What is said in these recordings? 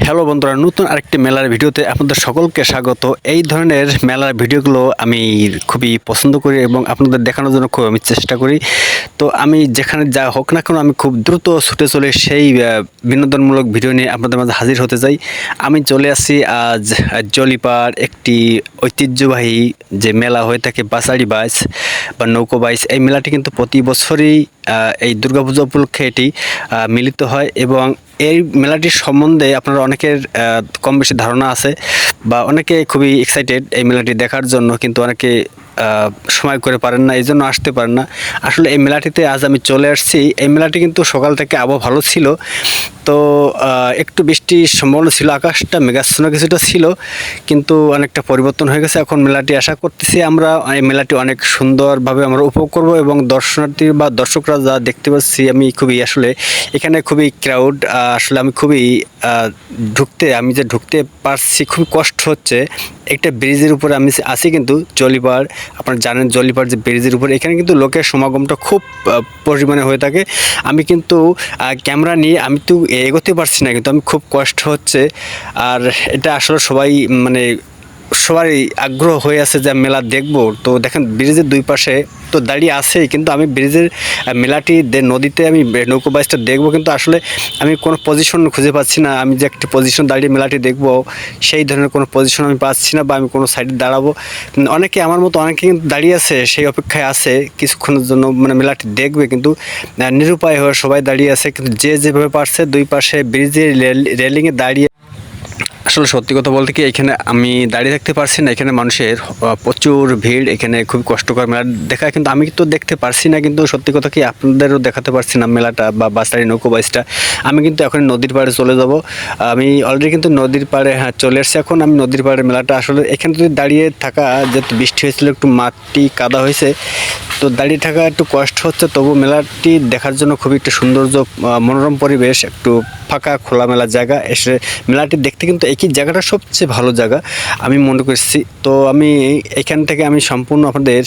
Hello বন্ধুরা, নতুন আরেকটি মেলার ভিডিওতে আপনাদের সকলকে স্বাগত। এই ধরনের মেলার ভিডিওগুলো আমি খুবই পছন্দ করি এবং আপনাদের দেখানোর জন্য খুব আমি চেষ্টা করি। তো আমি যেখানে যা হোক না কেন আমি খুব দ্রুত ছুটে চলে সেই বিনোদনমূলক ভিডিও নিয়ে আপনাদের মাঝে হাজির হতে চাই। আমি চলে আসি আজ জলিপার একটি ঐতিহ্যবাহী যে মেলা হয়ে থাকে বাসারি বাইস বা নৌকো বাইস। এই মেলাটি কিন্তু প্রতি বছরই এই দুর্গাপূজা উপলক্ষে এটি মিলিত হয় এবং এই মেলাটির সম্বন্ধে আপনার অনেকের কম বেশি ধারণা আছে বা অনেকে খুবই এক্সাইটেড এই মেলাটি দেখার জন্য, কিন্তু অনেকে সময় করে পারেন না এই জন্য আসতে পারেন না। আসলে এই মেলাটিতে আজ আমি চলে আসছি। এই মেলাটি কিন্তু সকাল থেকে আবহাওয়া ভালো ছিল। তো একটু বৃষ্টির সম্ভাবনা ছিল, আকাশটা মেঘাচ্ছন্ন কিছুটা ছিল, কিন্তু অনেকটা পরিবর্তন হয়ে গেছে। এখন মেলাটি আশা করতেছি আমরা এই মেলাটি অনেক সুন্দরভাবে আমরা উপভোগ করব এবং দর্শনার্থী বা দর্শকরা যা দেখতে পাচ্ছি, আমি খুবই আসলে এখানে খুবই ক্রাউড আসলে আমি খুবই ঢুকতে, আমি যে ঢুকতে পারছি খুব কষ্ট হচ্ছে। একটা ব্রিজের উপরে আমি আছি কিন্তু জলিপার আপনারা জানেন জলিপার যে ব্রিজের উপরে, এখানে কিন্তু লোকের সমাগমটা খুব পরিমাণে হয়ে থাকে। আমি কিন্তু ক্যামেরা নিয়ে আমি তো এগোতে পারছি না, কিন্তু আমি খুব কষ্ট হচ্ছে। আর এটা আসলে সবাই মানে সবারই আগ্রহ হয়ে আছে যে মেলা দেখব। তো দেখেন, ব্রিজের দুই পাশে তো দাঁড়িয়ে আছে কিন্তু আমি ব্রিজের মেলাটি নদীতে আমি নৌকো বাইসটা দেখব, কিন্তু আসলে আমি কোনো পজিশন খুঁজে পাচ্ছি না। আমি যে একটি পজিশন দাঁড়িয়ে মেলাটি দেখব, সেই ধরনের কোনো পজিশন আমি পাচ্ছি না বা আমি কোনো সাইডে দাঁড়াবো। অনেকে আমার মতো অনেকে কিন্তু দাঁড়িয়ে আছে, সেই অপেক্ষায় আছে, কিছুক্ষণের জন্য মানে মেলাটি দেখবে, কিন্তু নিরুপায় হয়ে সবাই দাঁড়িয়ে আছে, কিন্তু যে যেভাবে পারছে, দুই পাশে ব্রিজের রেলিংয়ে দাঁড়িয়ে আসলে সত্যি কথা বলতে কি, এখানে আমি দাঁড়িয়ে থাকতে পারছি না। এখানে মানুষের প্রচুর ভিড়, এখানে খুব কষ্টকর মেলা দেখা, কিন্তু আমি তো দেখতে পারছি না। কিন্তু সত্যি কথা কি, আপনাদেরও দেখাতে পারছি না মেলাটা বা বাসারি নৌকো বাইসটা আমি কিন্তু এখন নদীর পাড়ে চলে যাব। আমি অলরেডি কিন্তু নদীর পাড়ে হ্যাঁ চলে এসেছি। এখন আমি নদীর পাড়ে মেলাটা আসলে, এখানে যদি দাঁড়িয়ে থাকা, যেহেতু বৃষ্টি হয়েছিল, একটু মাটি কাদা হয়েছে, তো দাঁড়িয়ে থাকা একটু কষ্ট হচ্ছে। তবু মেলাটি দেখার জন্য খুবই একটু সৌন্দর্য মনোরম পরিবেশ, একটু ফাঁকা, খোলামেলা জায়গা, এসে মেলাটি দেখতে কিন্তু একই জায়গাটা সবচেয়ে ভালো জায়গা, আমি মনে করছি। তো আমি এখান থেকে আমি সম্পূর্ণ আপনাদের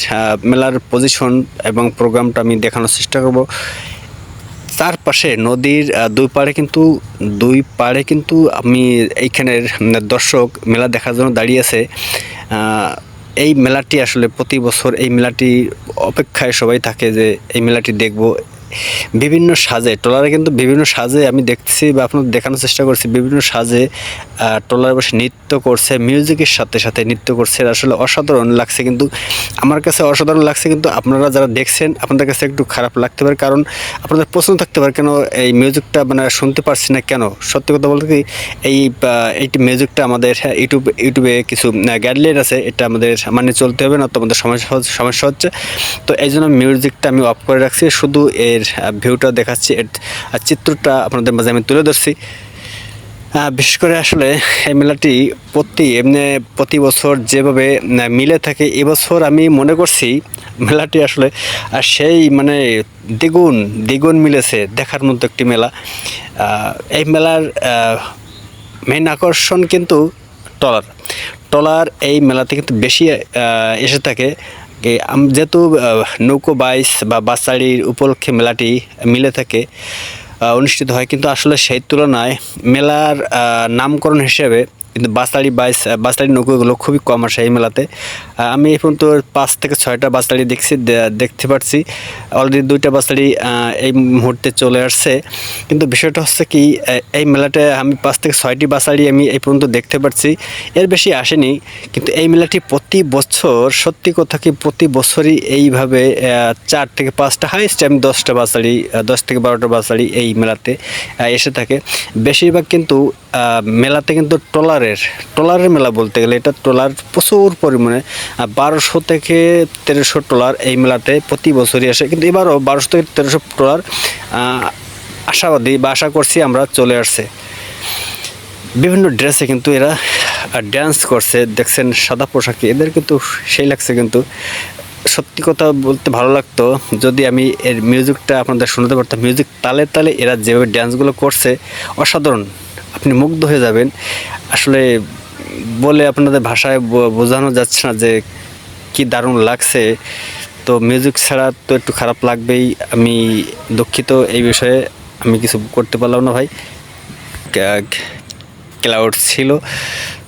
মেলার পজিশন এবং প্রোগ্রামটা আমি দেখানোর চেষ্টা করব। তার পাশে নদীর দুই পাড়ে কিন্তু, দুই পাড়ে কিন্তু আমি এইখানের দর্শক মেলা দেখার জন্য দাঁড়িয়ে আছে। এই মেলাটি আসলে প্রতি বছর এই মেলাটি অপেক্ষায় সবাই থাকে যে এই মেলাটি দেখব। বিভিন্ন সাজে, ট্রলারে কিন্তু বিভিন্ন সাজে আমি দেখছি বা আপনার দেখানোর চেষ্টা করছি, বিভিন্ন সাজে ট্রলারে বসে নৃত্য করছে মিউজিকের সাথে সাথে নৃত্য করছে। আসলে অসাধারণ লাগছে কিন্তু, আমার কাছে অসাধারণ লাগছে কিন্তু আপনারা যারা দেখছেন, আপনাদের কাছে একটু খারাপ লাগতে পারে কারণ আপনাদের প্রশ্ন থাকতে পারে, কেন এই মিউজিকটা মানে শুনতে পারছি না কেন? সত্যি কথা বলতে কি, এই এইটি মিউজিকটা আমাদের ইউটিউব ইউটিউবে কিছু গাইডলাইন আছে, এটা আমাদের মানে চলতে হবে, না তো আমাদের সমস্যা সমস্যা হচ্ছে। তো এই জন্য মিউজিকটা আমি অফ করে রাখছি, শুধু এর ভিউটা দেখাচ্ছি চিত্রটা আপনাদের মাঝে আমি তুলে ধরছি। বিশেষ করে আসলে এই মেলাটি প্রতি, এমনি প্রতি বছর যেভাবে মিলে থাকে, এবছর আমি মনে করছি মেলাটি আসলে সেই মানে দ্বিগুণ দ্বিগুণ মিলেছে দেখার মতো একটি মেলা। এই মেলার মেন আকর্ষণ কিন্তু ট্রলার ট্রলার এই মেলাতে কিন্তু বেশি এসে থাকে। যেহেতু নৌকো, বাইস বা বাসাড়ির উপলক্ষে মেলাটি মিলে থাকে অনুষ্ঠিত হয়। কিন্তু আসলে সেই তুলনায় মেলার নামকরণ হিসেবে কিন্তু বাসাড়ি বাইস বাসাড়ি নৌকোগুলো খুবই কম আসে এই মেলাতে। আমি এই পর্যন্ত পাঁচ থেকে ছয়টা বাসাড়ি দেখছি দেখতে পাচ্ছি অলরেডি দুইটা আহ, এই মুহূর্তে চলে আসছে। কিন্তু বিষয়টা হচ্ছে কি এই মেলাতে আমি পাঁচ থেকে ছয়টি বাসাড়ি আমি এই পর্যন্ত দেখতে পাচ্ছি এর বেশি আসেনি কিন্তু এই মেলাটি প্রতি বছর সত্যি কথা কি প্রতি বছরই এইভাবে চার থেকে পাঁচটা হাইস্ট আমি দশটা আহ, দশ থেকে বারোটা বাসাড়ি এই মেলাতে এসে থাকে। বেশিরভাগ কিন্তু মেলাতে কিন্তু ট্রলারের ট্রলারের মেলা বলতে গেলে এটা ট্রলার প্রচুর পরিমাণে। বারোশো থেকে তেরোশো ট্রলার এই মেলাতে প্রতি বছরই আসে। কিন্তু এবারও বারোশো থেকে তেরোশো ট্রলার আশাবাদী বা আশা করছি আমরা চলে আসছে। বিভিন্ন ড্রেসে কিন্তু এরা ড্যান্স করছে। দেখছেন সাদা পোশাকে, এদের কিন্তু সেই লাগছে কিন্তু। সত্যি কথা বলতে ভালো লাগতো যদি আমি এর মিউজিকটা আপনাদের শোনাতে পারতাম। মিউজিক তালে তালে এরা যেভাবে ড্যান্সগুলো করছে, অসাধারণ। আপনি মুগ্ধ হয়ে যাবেন। আসলে বলে আপনাদের ভাষায় বোঝানো যাচ্ছে না যে কি দারুণ লাগছে। তো মিউজিক ছাড়া তো একটু খারাপ লাগবেই। আমি দুঃখিত এই বিষয়ে। আমি কিছু করতে পারলাম না ভাই। ক্লাউড ছিল।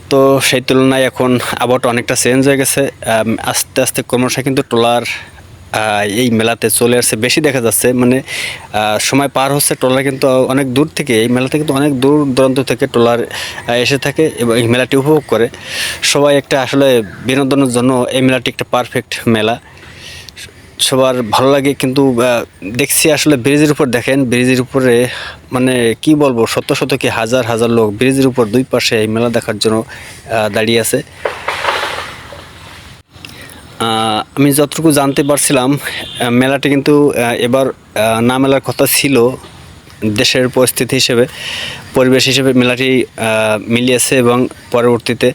তো সেই তুলনায় এখন আবহাওয়াটা অনেকটা চেঞ্জ হয়ে গেছে। আস্তে আস্তে ক্রমশ কিন্তু ট্রলার আহ, এই মেলাতে চলে আসছে বেশি দেখা যাচ্ছে। মানে সময় পার হচ্ছে, ট্রলার কিন্তু অনেক দূর থেকে, এই মেলাতে কিন্তু অনেক দূর দূরান্ত থেকে ট্রলার এসে থাকে এবং এই মেলাটি উপভোগ করে। সবাই একটা আসলে বিনোদনের জন্য এই মেলাটি একটা পারফেক্ট মেলা। সবার ভালো লাগে, কিন্তু দেখছি আসলে ব্রিজের উপর দেখেন, ব্রিজের উপরে মানে কি বলব, শত শত কি হাজার হাজার লোক ব্রিজের উপর দুই পাশে এই মেলা দেখার জন্য দাঁড়িয়ে আছে। আমি যতটুকু জানতে পারছিলাম মেলাটি কিন্তু এবার না মেলার কথা ছিল দেশের পরিস্থিতি হিসেবে, পরিবেশ হিসেবে মেলাটি মিলিয়েছে এবং পরবর্তীতে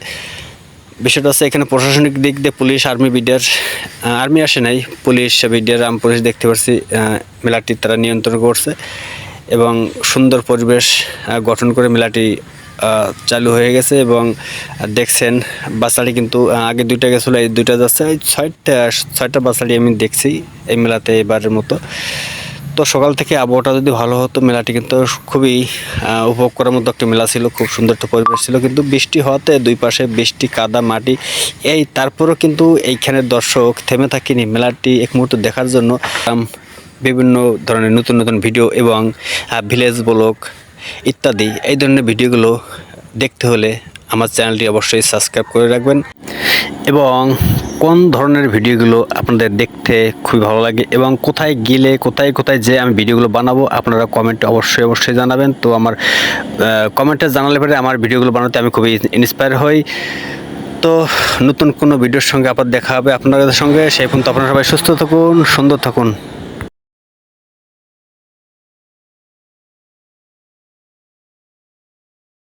বিষয়টা হচ্ছে এখানে প্রশাসনিক দিক দিয়ে পুলিশ, আর্মি, বিডিআর আর্মি আসে নাই, পুলিশ, বিডিআর, আর্ম, পুলিশ দেখতে পাচ্ছি মেলাটি তারা নিয়ন্ত্রণ করছে এবং সুন্দর পরিবেশ গঠন করে মেলাটি চালু হয়ে গেছে এবং দেখছেন বাচ্চাটি কিন্তু আগে দুইটা গেছিল, এই দুইটা যাচ্ছে। এই ছয়টা ছয়টা বাচ্চাটি আমি দেখছি এই মেলাতে এবারের মতো। তো সকাল থেকে আবহাওয়াটা যদি ভালো হতো, মেলাটি কিন্তু খুবই উপভোগ করার মতো একটা মেলা ছিল, খুব সুন্দর একটা পরিবেশ ছিল। কিন্তু বৃষ্টি হওয়াতে দুই পাশে বৃষ্টি, কাদা, মাটি, এই তারপরেও কিন্তু এইখানের দর্শক থেমে থাকেনি মেলাটি এক মুহূর্ত দেখার জন্য। বিভিন্ন ধরনের নতুন নতুন ভিডিও এবং ভিলেজ ব্লগ ইত্যাদি। এই ধরনের ভিডিওগুলো দেখতে হলে আমার চ্যানেলটি অবশ্যই সাবস্ক্রাইব করে রাখবেন এবং কোন ধরনের ভিডিওগুলো আপনাদের দেখতে খুবই ভালো লাগে এবং কোথায় গেলে, কোথায় কোথায় যে আমি ভিডিওগুলো বানাবো, আপনারা কমেন্টে অবশ্যই অবশ্যই জানাবেন। তো আমার কমেন্টে জানালে পরে আমার ভিডিওগুলো বানাতে আমি খুবই ইন্সপায়ার হই। তো নতুন কোনো ভিডিওর সঙ্গে আবার দেখা হবে আপনাদের সঙ্গে। সেই পর্যন্ত আপনারা সবাই সুস্থ থাকুন, সুন্দর থাকুন।